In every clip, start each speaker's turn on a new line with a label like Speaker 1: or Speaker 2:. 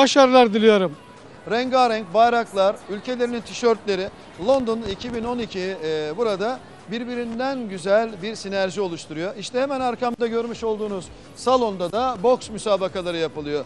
Speaker 1: başarılar diliyorum.
Speaker 2: Rengarenk bayraklar, ülkelerinin tişörtleri London 2012 e, burada birbirinden güzel bir sinerji oluşturuyor. İşte hemen arkamda görmüş olduğunuz salonda da boks müsabakaları yapılıyor.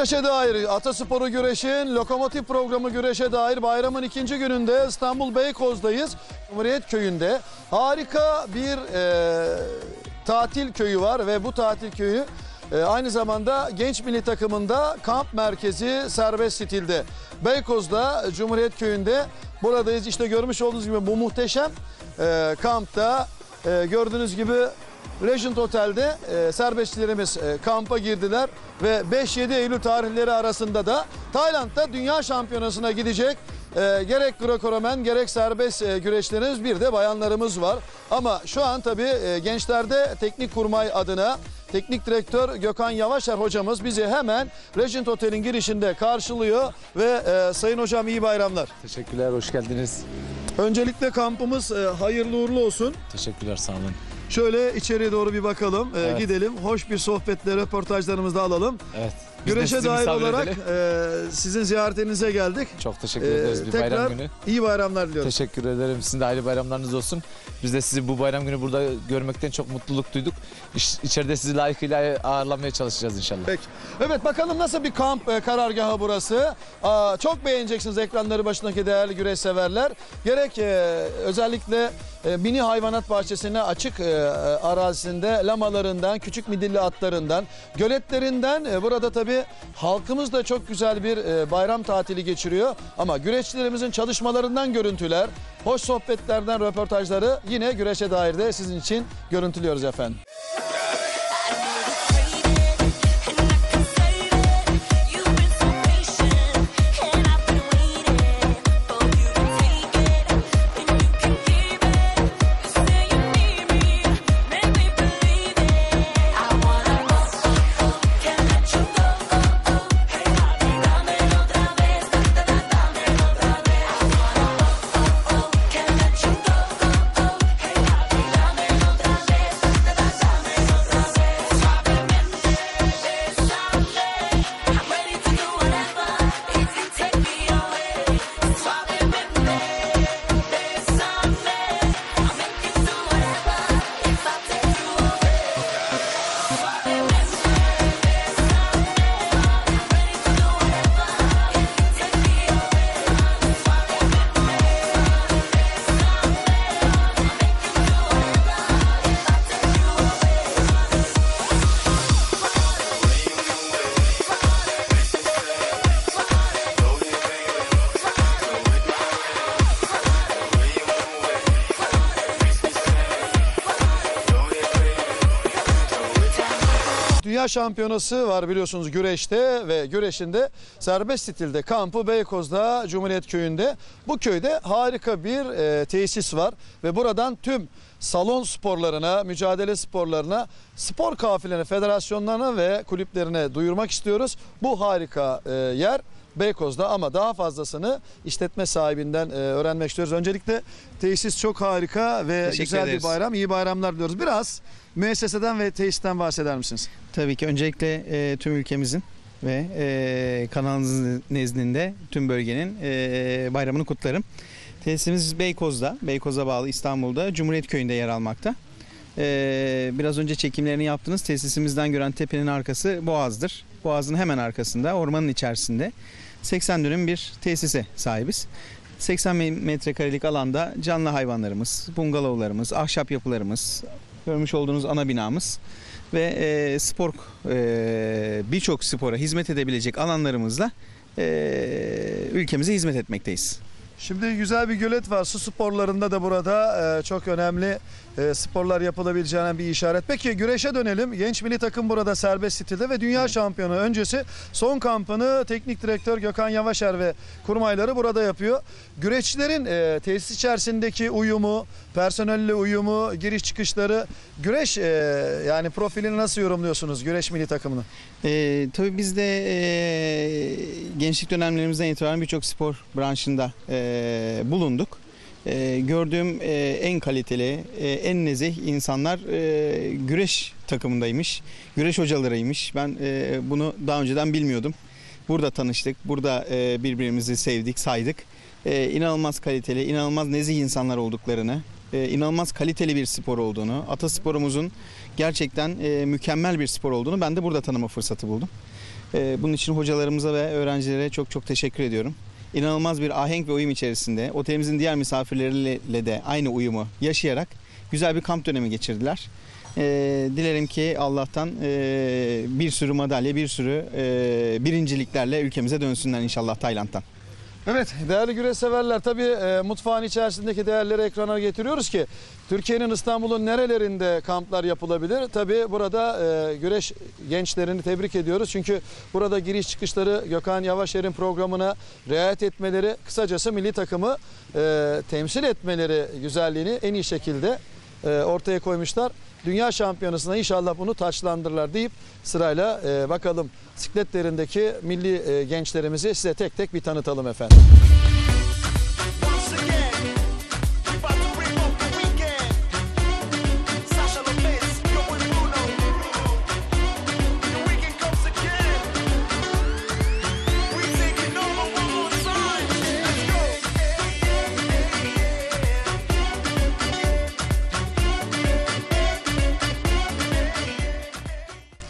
Speaker 2: Güreşe dair Atasporu Güreş'in lokomotif programı güreşe dair bayramın ikinci gününde İstanbul Beykoz'dayız. Cumhuriyet Köyü'nde harika bir e, tatil köyü var ve bu tatil köyü e, aynı zamanda genç milli takımında kamp merkezi serbest stilde. Beykoz'da Cumhuriyet Köyü'nde buradayız. İşte görmüş olduğunuz gibi bu muhteşem e, kampta e, gördüğünüz gibi Regent Otel'de e, serbestçilerimiz e, kampa girdiler ve 5-7 Eylül tarihleri arasında da Tayland'da Dünya Şampiyonası'na gidecek e, gerek Greco-Romen gerek serbest e, güreşlerimiz bir de bayanlarımız var. Ama şu an tabii e, gençlerde teknik kurmay adına Teknik direktör Gökhan Yavaşer hocamız bizi hemen Regent Otel'in girişinde karşılıyor ve e, sayın hocam iyi bayramlar.
Speaker 3: Teşekkürler, hoş geldiniz.
Speaker 2: Öncelikle kampımız e, hayırlı uğurlu olsun.
Speaker 3: Teşekkürler, sağ olun.
Speaker 2: Şöyle içeriye doğru bir bakalım, e,
Speaker 3: Evet.
Speaker 2: gidelim. Hoş bir sohbetle röportajlarımızı da alalım.
Speaker 3: Evet. Biz de
Speaker 2: Güreşe
Speaker 3: sizi
Speaker 2: dair
Speaker 3: misafir
Speaker 2: olarak
Speaker 3: edelim.
Speaker 2: e, sizin ziyaretinize geldik.
Speaker 3: Çok teşekkür
Speaker 2: E,
Speaker 3: ederiz bir
Speaker 2: tekrar
Speaker 3: bayram günü.
Speaker 2: iyi bayramlar diliyoruz.
Speaker 3: Teşekkür ederim. Sizin de ayrı bayramlarınız olsun. Biz de sizi bu bayram günü burada görmekten çok mutluluk duyduk. İç, içeride sizi layıkıyla ağırlamaya çalışacağız inşallah.
Speaker 2: Peki. Evet bakalım nasıl bir kamp e, karargahı burası. Aa, çok beğeneceksiniz ekranları başındaki değerli güreş severler. Gerek e, özellikle e, mini hayvanat bahçesine açık e, arazisinde lamalarından, küçük midilli atlarından, göletlerinden e, burada tabii halkımız da çok güzel bir e, bayram tatili geçiriyor. Ama güreşçilerimizin çalışmalarından görüntüler, hoş sohbetlerden röportajları yine güreşe dair de sizin için görüntülüyoruz efendim. Dünya şampiyonası var biliyorsunuz güreşte ve güreşinde serbest stilde kampı Beykoz'da Cumhuriyet Köyü'nde. Bu köyde harika bir e, tesis var ve buradan tüm salon sporlarına, mücadele sporlarına, spor kafilelerine, federasyonlarına ve kulüplerine duyurmak istiyoruz. Bu harika e, yer Beykoz'da ama daha fazlasını işletme sahibinden e, öğrenmek istiyoruz. Öncelikle tesis çok harika ve
Speaker 4: Teşekkür
Speaker 2: güzel
Speaker 4: ederiz.
Speaker 2: bir bayram. İyi bayramlar diliyoruz. Biraz müesseseden ve tesisten bahseder misiniz?
Speaker 4: Tabii ki öncelikle e, tüm ülkemizin ve e, kanalınızın nezdinde tüm bölgenin e, bayramını kutlarım. Tesisimiz Beykoz'da, Beykoz'a bağlı İstanbul'da, Cumhuriyet Köyü'nde yer almakta. Ee, biraz önce çekimlerini yaptığınız tesisimizden gören tepenin arkası Boğaz'dır. Boğaz'ın hemen arkasında, ormanın içerisinde 80 dönüm bir tesise sahibiz. 80 me- metrekarelik alanda canlı hayvanlarımız, bungalovlarımız, ahşap yapılarımız, görmüş olduğunuz ana binamız ve e, spor e, birçok spora hizmet edebilecek alanlarımızla e, ülkemize hizmet etmekteyiz.
Speaker 2: Şimdi güzel bir gölet var. Su sporlarında da burada e, çok önemli e, sporlar yapılabileceğine bir işaret. Peki güreşe dönelim. Genç milli takım burada serbest stilde ve dünya şampiyonu öncesi son kampını teknik direktör Gökhan Yavaşer ve kurmayları burada yapıyor. Güreşçilerin e, tesis içerisindeki uyumu, personelle uyumu, giriş çıkışları, güreş e, yani profilini nasıl yorumluyorsunuz güreş milli takımını?
Speaker 4: Ee, tabii biz de e, gençlik dönemlerimizden itibaren birçok spor branşında e, bulunduk. E, gördüğüm e, en kaliteli, e, en nezih insanlar e, güreş takımındaymış, güreş hocalarıymış. Ben e, bunu daha önceden bilmiyordum. Burada tanıştık, burada e, birbirimizi sevdik, saydık. E, inanılmaz kaliteli, inanılmaz nezih insanlar olduklarını, e, inanılmaz kaliteli bir spor olduğunu, atasporumuzun gerçekten e, mükemmel bir spor olduğunu ben de burada tanıma fırsatı buldum. E, bunun için hocalarımıza ve öğrencilere çok çok teşekkür ediyorum. İnanılmaz bir ahenk ve uyum içerisinde otelimizin diğer misafirleriyle de aynı uyumu yaşayarak güzel bir kamp dönemi geçirdiler. E, dilerim ki Allah'tan e, bir sürü madalya, bir sürü e, birinciliklerle ülkemize dönsünler inşallah Tayland'dan.
Speaker 2: Evet değerli güreş severler tabii e, mutfağın içerisindeki değerleri ekrana getiriyoruz ki Türkiye'nin İstanbul'un nerelerinde kamplar yapılabilir? Tabii burada e, güreş gençlerini tebrik ediyoruz. Çünkü burada giriş çıkışları Gökhan Yavaşer'in programına riayet etmeleri kısacası milli takımı e, temsil etmeleri güzelliğini en iyi şekilde e, ortaya koymuşlar. Dünya şampiyonasında inşallah bunu taçlandırırlar deyip sırayla e, bakalım sikletlerindeki milli e, gençlerimizi size tek tek bir tanıtalım efendim.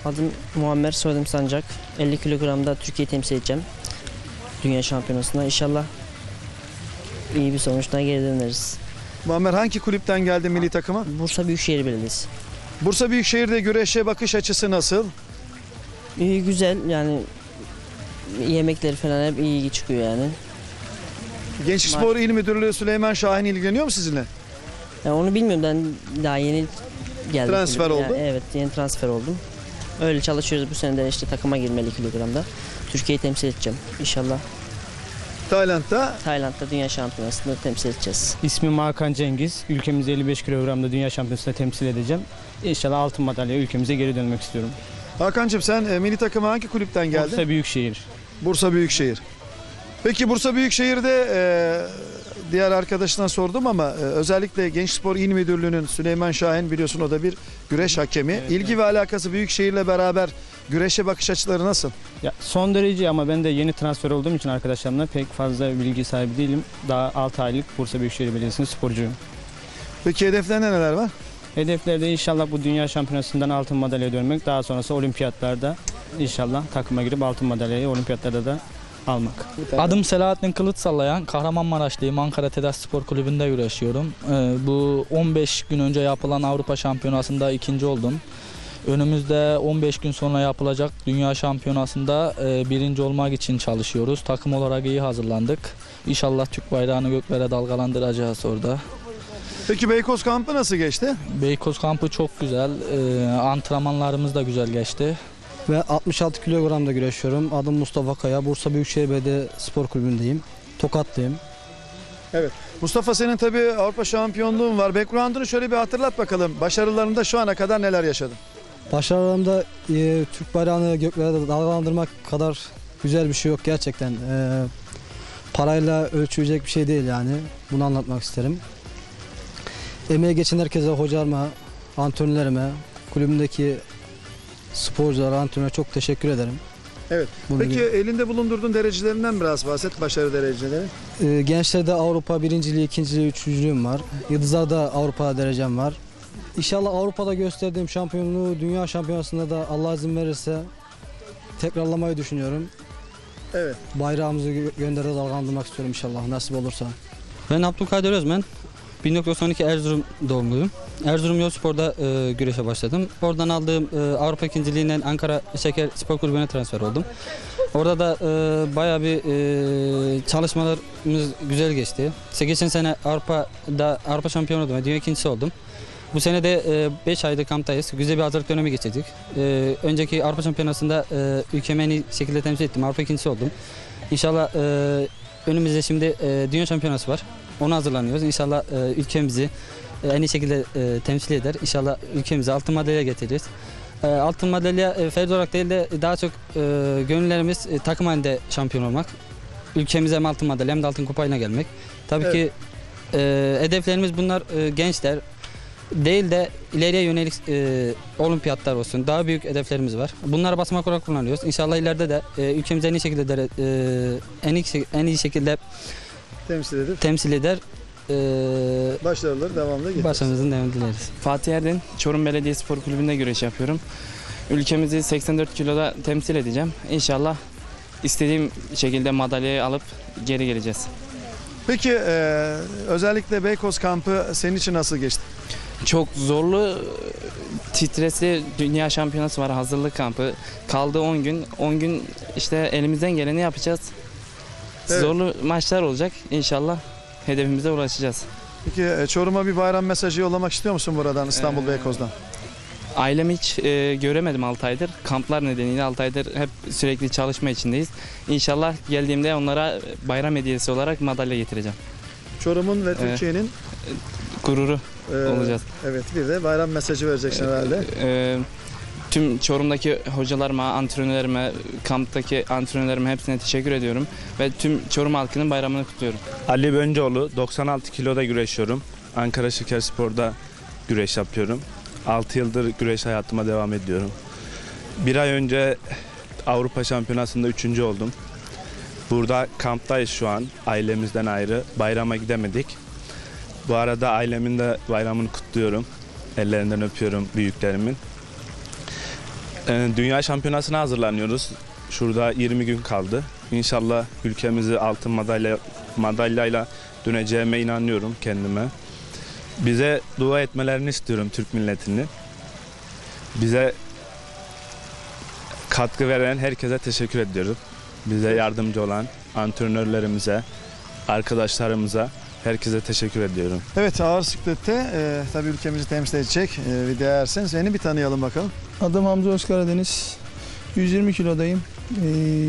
Speaker 5: Adım Muammer, soyadım Sancak. 50 kilogramda Türkiye'yi temsil edeceğim. Dünya şampiyonasında. İnşallah iyi bir sonuçtan geri döneriz.
Speaker 2: Muammer hangi kulüpten geldi milli takıma?
Speaker 5: Bursa Büyükşehir Belediyesi.
Speaker 2: Bursa Büyükşehir'de güreşe bakış açısı nasıl?
Speaker 5: İyi güzel yani yemekleri falan hep iyi çıkıyor yani.
Speaker 2: Genç Spor İl Müdürlüğü Süleyman Şahin ilgileniyor mu sizinle?
Speaker 5: yani onu bilmiyorum ben daha yeni geldim.
Speaker 2: Transfer oldu.
Speaker 5: evet yeni transfer oldum. Öyle çalışıyoruz bu sene de işte takıma girmeli kilogramda. Türkiye'yi temsil edeceğim inşallah.
Speaker 2: Tayland'da
Speaker 5: Tayland'da dünya şampiyonasında temsil edeceğiz.
Speaker 6: İsmim Hakan Cengiz. Ülkemizi 55 kilogramda dünya şampiyonasında temsil edeceğim. İnşallah altın madalya ülkemize geri dönmek istiyorum.
Speaker 2: Hakan'cığım sen e, milli takıma hangi kulüpten geldin?
Speaker 6: Bursa Büyükşehir.
Speaker 2: Bursa Büyükşehir. Peki Bursa Büyükşehir'de e, diğer arkadaşına sordum ama e, özellikle Genç Spor İl Müdürlüğü'nün Süleyman Şahin biliyorsun o da bir güreş hakemi.
Speaker 6: Evet,
Speaker 2: İlgi ve alakası Büyükşehir'le beraber güreşe bakış açıları nasıl?
Speaker 6: Ya son derece ama ben de yeni transfer olduğum için arkadaşlarımla pek fazla bilgi sahibi değilim. Daha 6 aylık Bursa Büyükşehir Belediyesi'nin sporcuyum.
Speaker 2: Peki hedeflerinde neler var?
Speaker 6: Hedeflerde inşallah bu dünya şampiyonasından altın madalya dönmek. Daha sonrası olimpiyatlarda inşallah takıma girip altın madalyayı olimpiyatlarda da almak.
Speaker 7: Adım Selahattin Kılıç Sallayan. Kahramanmaraşlıyım. Ankara Tedas Spor Kulübü'nde güreşiyorum. Ee, bu 15 gün önce yapılan Avrupa Şampiyonası'nda ikinci oldum. Önümüzde 15 gün sonra yapılacak Dünya Şampiyonası'nda e, birinci olmak için çalışıyoruz. Takım olarak iyi hazırlandık. İnşallah Türk bayrağını göklere dalgalandıracağız orada.
Speaker 2: Peki Beykoz kampı nasıl geçti?
Speaker 7: Beykoz kampı çok güzel. Ee, antrenmanlarımız da güzel geçti.
Speaker 8: Ve 66 kilogramda güreşiyorum. Adım Mustafa Kaya. Bursa Büyükşehir Belediye Spor Kulübü'ndeyim. Tokatlıyım.
Speaker 2: Mustafa senin tabii Avrupa şampiyonluğun var. Background'unu şöyle bir hatırlat bakalım. Başarılarında şu ana kadar neler yaşadın?
Speaker 8: Başarılarımda e, Türk bayrağını göklere dalgalandırmak kadar güzel bir şey yok gerçekten. E, parayla ölçülecek bir şey değil yani. Bunu anlatmak isterim. Emeği geçen herkese, hocalarıma, antrenörlerime, kulübümdeki sporculara, antrenöre çok teşekkür ederim.
Speaker 2: Evet.
Speaker 8: Bunu
Speaker 2: Peki elinde bulundurduğun derecelerinden biraz bahset. Başarı dereceleri.
Speaker 8: Ee, gençlerde Avrupa birinciliği, ikinciliği, üçüncülüğüm var. Yıldızlarda Avrupa derecem var. İnşallah Avrupa'da gösterdiğim şampiyonluğu dünya şampiyonasında da Allah izin verirse tekrarlamayı düşünüyorum.
Speaker 2: Evet.
Speaker 8: Bayrağımızı gö- göndere dalgalandırmak istiyorum inşallah nasip olursa.
Speaker 9: Ben Abdülkadir Özmen. 1992 Erzurum doğumluyum. Erzurum Yolspor'da e, güreşe başladım. Oradan aldığım e, Avrupa ikinciliğinden Ankara Şeker Spor Kulübü'ne transfer oldum. Orada da e, bayağı bir e, çalışmalarımız güzel geçti. İşte geçen sene Avrupa'da Avrupa şampiyonu oldum dünya ikincisi oldum. Bu sene de 5 aydır kamptayız. Güzel bir hazırlık dönemi geçirdik. E, önceki Avrupa şampiyonasında e, ülkemi en iyi şekilde temsil ettim. Avrupa ikincisi oldum. İnşallah e, önümüzde şimdi e, dünya şampiyonası var. Ona hazırlanıyoruz. İnşallah e, ülkemizi e, en iyi şekilde e, temsil eder. İnşallah ülkemize altın madalya getiririz. E, altın madalya e, ferd olarak değil de daha çok e, gönüllerimiz e, takım halinde şampiyon olmak. Ülkemize hem altın madalya hem de altın kupayla gelmek. Tabii
Speaker 2: Evet.
Speaker 9: ki e, hedeflerimiz bunlar e, gençler değil de ileriye yönelik e, olimpiyatlar olsun. Daha büyük hedeflerimiz var. Bunları basamak olarak kullanıyoruz. İnşallah ileride de e, ülkemizi en iyi şekilde de, e, en iyi en iyi şekilde
Speaker 2: Temsil edip
Speaker 9: temsil eder. E,
Speaker 2: başarıları devamlı getirsin.
Speaker 9: başarınızın devamını dileriz.
Speaker 10: Fatih Erdin, Çorum Belediye Spor Kulübü'nde güreş yapıyorum. Ülkemizi 84 kiloda temsil edeceğim. İnşallah istediğim şekilde madalyayı alıp geri geleceğiz.
Speaker 2: Peki e, özellikle Beykoz kampı senin için nasıl geçti?
Speaker 10: Çok zorlu, stresli dünya şampiyonası var, hazırlık kampı. Kaldı 10 gün. 10 gün işte elimizden geleni yapacağız.
Speaker 2: Evet.
Speaker 10: Zorlu maçlar olacak. İnşallah hedefimize ulaşacağız.
Speaker 2: Peki e, Çorum'a bir bayram mesajı yollamak istiyor musun buradan İstanbul
Speaker 10: Ee,
Speaker 2: Beykoz'dan?
Speaker 10: Ailemi hiç e, göremedim 6 aydır. Kamplar nedeniyle 6 aydır hep sürekli çalışma içindeyiz. İnşallah geldiğimde onlara bayram hediyesi olarak madalya getireceğim.
Speaker 2: Çorum'un ve Türkiye'nin
Speaker 10: Gururu
Speaker 2: e,
Speaker 10: olacağız.
Speaker 2: Evet bir de bayram mesajı vereceksin herhalde.
Speaker 10: E, tüm Çorum'daki hocalarıma, antrenörlerime, kamptaki antrenörlerime hepsine teşekkür ediyorum. Ve tüm Çorum halkının bayramını kutluyorum.
Speaker 11: Ali Böncoğlu 96 kiloda güreşiyorum. Ankara Şekerspor'da güreş yapıyorum. 6 yıldır güreş hayatıma devam ediyorum. Bir ay önce Avrupa Şampiyonası'nda 3. oldum. Burada kamptayız şu an ailemizden ayrı. Bayrama gidemedik. Bu arada ailemin de bayramını kutluyorum. Ellerinden öpüyorum büyüklerimin. Ee, Dünya Şampiyonası'na hazırlanıyoruz. Şurada 20 gün kaldı. İnşallah ülkemizi altın madalya madalyayla döneceğime inanıyorum kendime. Bize dua etmelerini istiyorum Türk milletini. Bize katkı veren herkese teşekkür ediyorum. Bize yardımcı olan antrenörlerimize, arkadaşlarımıza herkese teşekkür ediyorum.
Speaker 2: Evet ağır siklette e, tabii ülkemizi temsil edecek e, bir değersin. Seni bir tanıyalım bakalım.
Speaker 12: Adım Hamza Özkaradeniz. 120 kilodayım. Ee,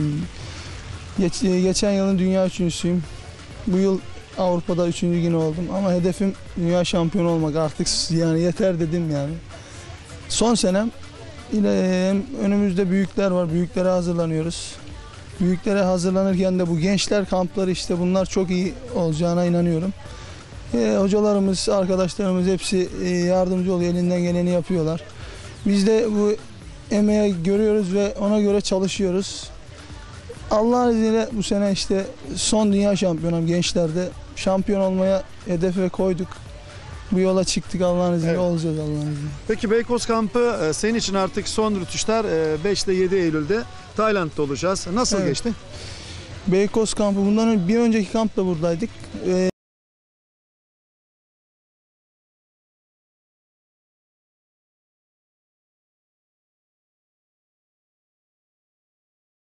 Speaker 12: geç- e, geçen yılın dünya üçüncüsüyüm. Bu yıl Avrupa'da üçüncü yine oldum. Ama hedefim dünya şampiyonu olmak. Artık yani yeter dedim yani. Son senem yine hem önümüzde büyükler var. Büyüklere hazırlanıyoruz. Büyüklere hazırlanırken de bu gençler kampları işte bunlar çok iyi olacağına inanıyorum. Ee, hocalarımız, arkadaşlarımız hepsi e, yardımcı oluyor. Elinden geleni yapıyorlar. Biz de bu emeği görüyoruz ve ona göre çalışıyoruz. Allah'ın izniyle bu sene işte son dünya şampiyonam gençlerde şampiyon olmaya hedefe koyduk. Bu yola çıktık Allah'ın izniyle
Speaker 2: Evet.
Speaker 12: olacağız Allah'ın izniyle.
Speaker 2: Peki Beykoz kampı e, senin için artık son rütuşlar e, 5 ile 7 Eylül'de Tayland'da olacağız. Nasıl
Speaker 12: Evet.
Speaker 2: geçti?
Speaker 12: Beykoz kampı bundan ön- bir önceki kampta buradaydık. Ee,